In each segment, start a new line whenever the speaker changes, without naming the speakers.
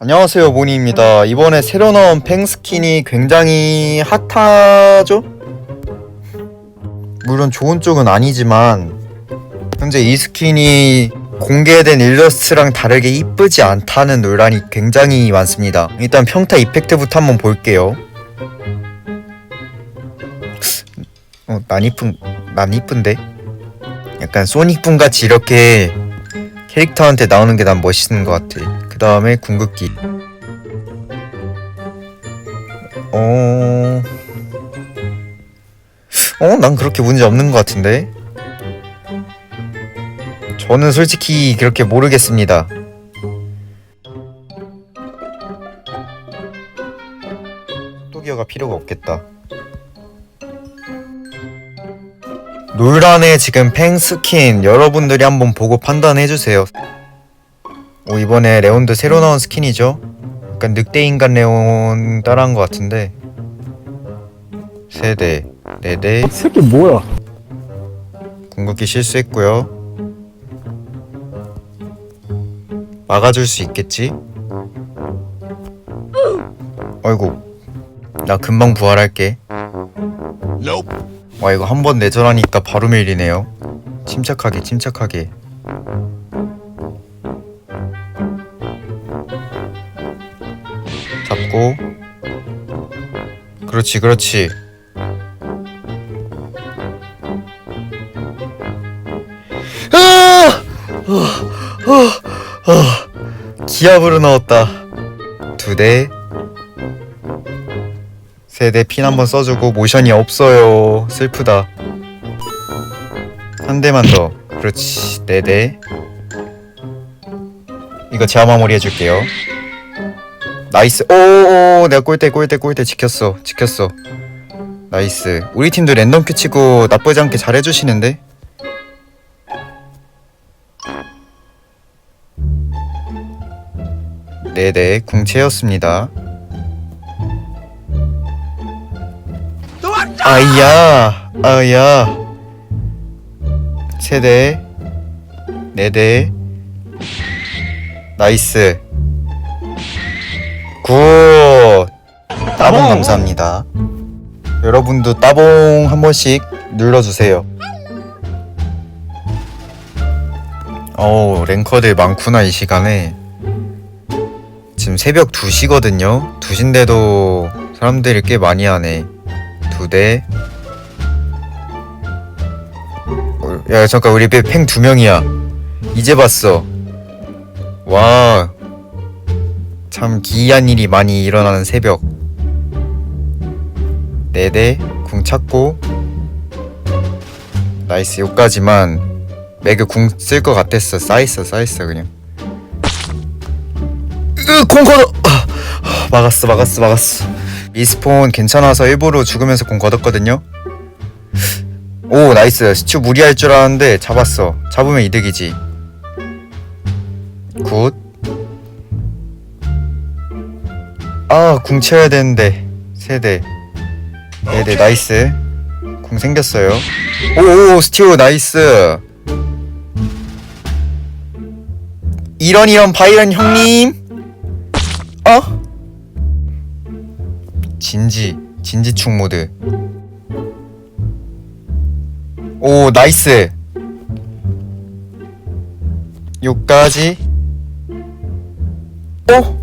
안녕하세요 모니입니다 이번에 새로 나온 팽 스킨이 굉장히 핫하죠? 물론 좋은 쪽은 아니지만 현재 이 스킨이 공개된 일러스트랑 다르게 이쁘지 않다는 논란이 굉장히 많습니다 일단 평타 이펙트부터 한번 볼게요 어, 난 이쁜 난 이쁜데 약간 소닉분 같이 이렇게 캐릭터한테 나오는 게 난 멋있는 것 같아. 그 다음에 궁극기. 어, 어, 난 그렇게 문제 없는 것 같은데. 저는 솔직히 그렇게 모르겠습니다. 속도기어가 필요가 없겠다. 논란의 지금 팽 스킨 여러분들이 한번 보고 판단해 주세요. 오 이번에 레온도 새로 나온 스킨이죠. 약간 늑대 인간 레온 따라한 것 같은데 세 대 네 대
이 새끼 뭐야?
궁극기 실수했고요. 막아줄 수 있겠지? 어이구 나 금방 부활할게. 와 이거 한 번 내절하니까 바로 밀리네요. 침착하게 침착하게. 잡고 그렇지 그렇지. 아! 어, 어, 어. 기압으로 넣었다. 두 대. 세대 핀 한번 써주고 모션이 없어요. 슬프다. 한 대만 더. 그렇지. 네 대. 이거 제가 마무리 해줄게요. 나이스. 오오 내가 꼴대 꼴대 꼴대 지켰어. 지켰어. 나이스. 우리 팀도 랜덤 큐 치고 나쁘지 않게 잘해주시는데? 네네 궁채였습니다. 아이야 아야 세대 네대 나이스 굿 따봉 감사합니다 여러분도 따봉 한 번씩 눌러주세요 어우 랭커들 많구나 이 시간에 지금 새벽 2시거든요 2시인데도 사람들이 꽤 많이 하네 두 대. 어, 야 잠깐 우리 팽두 명이야. 이제 봤어. 와. 참 기이한 일이 많이 일어나는 새벽. 네 대. 궁 찾고. 나이스 요까지만 매그 궁 쓸 것 같았어. 쌓였어 쌓였어 그냥. 으 콩커더. 아, 아, 막았어 막았어 막았어. 리스폰 괜찮아서 일부러 죽으면서 공 걷었거든요. 오 나이스 스튜 무리할 줄 알았는데 잡았어. 잡으면 이득이지. 굿. 아 궁 채워야 되는데 세 대. 네네 나이스. 궁 생겼어요. 오오 스튜 나이스. 이런 이런 바이런 형님. 어? 진지 진지충 모드 오 나이스 요까지 어?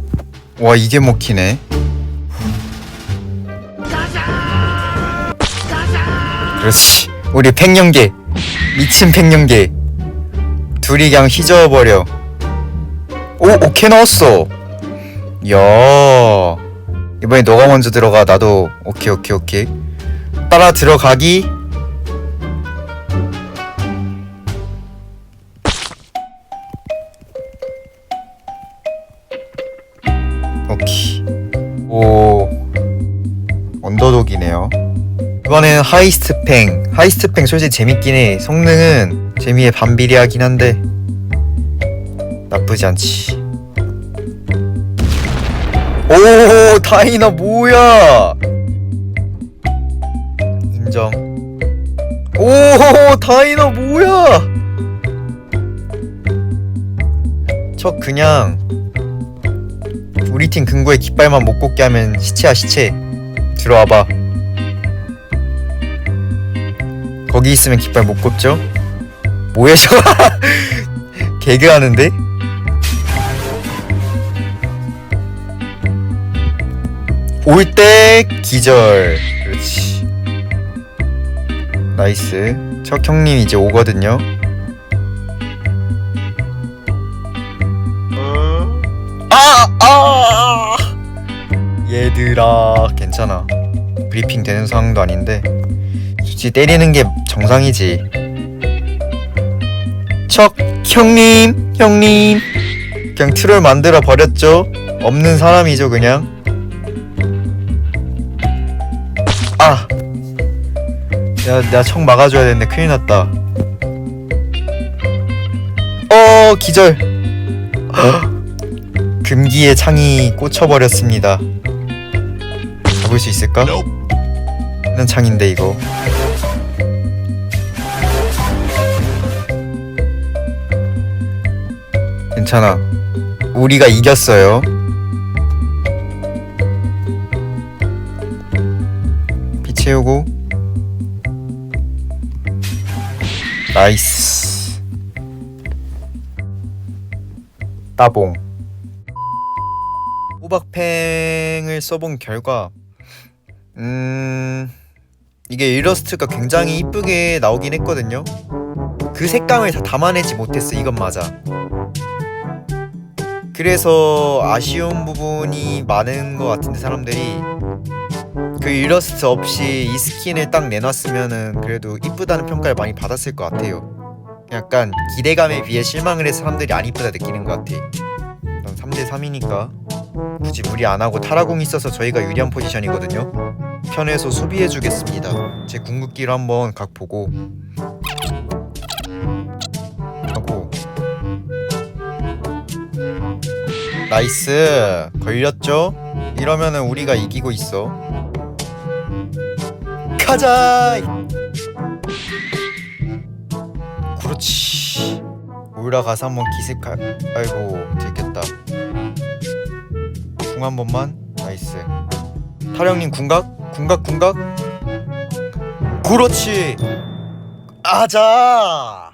와 이게 먹히네. 그렇지. 우리 팽년계 미친 팽년계. 둘이 그냥 휘저어버려. 오 오케이 넣었어. 야. 이번에 너가 먼저 들어가. 나도 오케이 오케이 오케이. 따라 들어가기 오. 언더독이네요. 이번엔 하이스트팽. 하이스트팽 솔직히 재밌긴 해. 성능은 재미에 반비례하긴 한데 나쁘지 않지. 오 다이나 뭐야? 인정. 오 다이나 뭐야? 저 그냥 우리 팀 금고에 깃발만 못 꽂게 하면 시체야 시체. 들어와봐. 거기 있으면 깃발 못 꽂죠? 뭐야 저거 개그하는데? 올 때 기절. 그렇지. 나이스. 척 형님 이제 오거든요 얘들아 괜찮아. 브리핑 되는 상황도 아닌데 솔직히 때리는 게 정상이지. 척 형님 형님. 그냥 트롤 만들어 버렸죠? 없는 사람이죠 그냥. 아! 야, 내가 척 막아줘야 되는데 큰일 났다. 어 기절. 금기의 창이 꽂혀버렸습니다. 잡을 수 있을까? 는 창인데 이거. 괜찮아. 우리가 이겼어요. 피 채우고. 나이스. 따봉. 호박팽을 써본 결과 음 이게 일러스트가 굉장히 이쁘게 나오긴 했거든요. 그 색감을 다 담아내지 못했어 이건 맞아. 그래서 아쉬운 부분이 많은 것 같은데 사람들이. 그 일러스트 없이 이 스킨을 딱 내놨으면은 그래도 이쁘다는 평가를 많이 받았을 것 같아요. 약간 기대감에 비해 실망을 해서 사람들이 안 이쁘다 느끼는 것 같아. 난 3대 3이니까 굳이 무리 안 하고 타라공이 있어서 저희가 유리한 포지션이거든요. 편해서 수비해 주겠습니다. 제 궁극기를 한번 각 보고 하고 나이스 걸렸죠? 이러면은 우리가 이기고 있어. 가자. 그렇지. 올라가서 한번 기습할. 아이고 들켰다. 궁 한 번만. 나이스. 타령님 궁각? 궁각 궁각? 그렇지. 아자.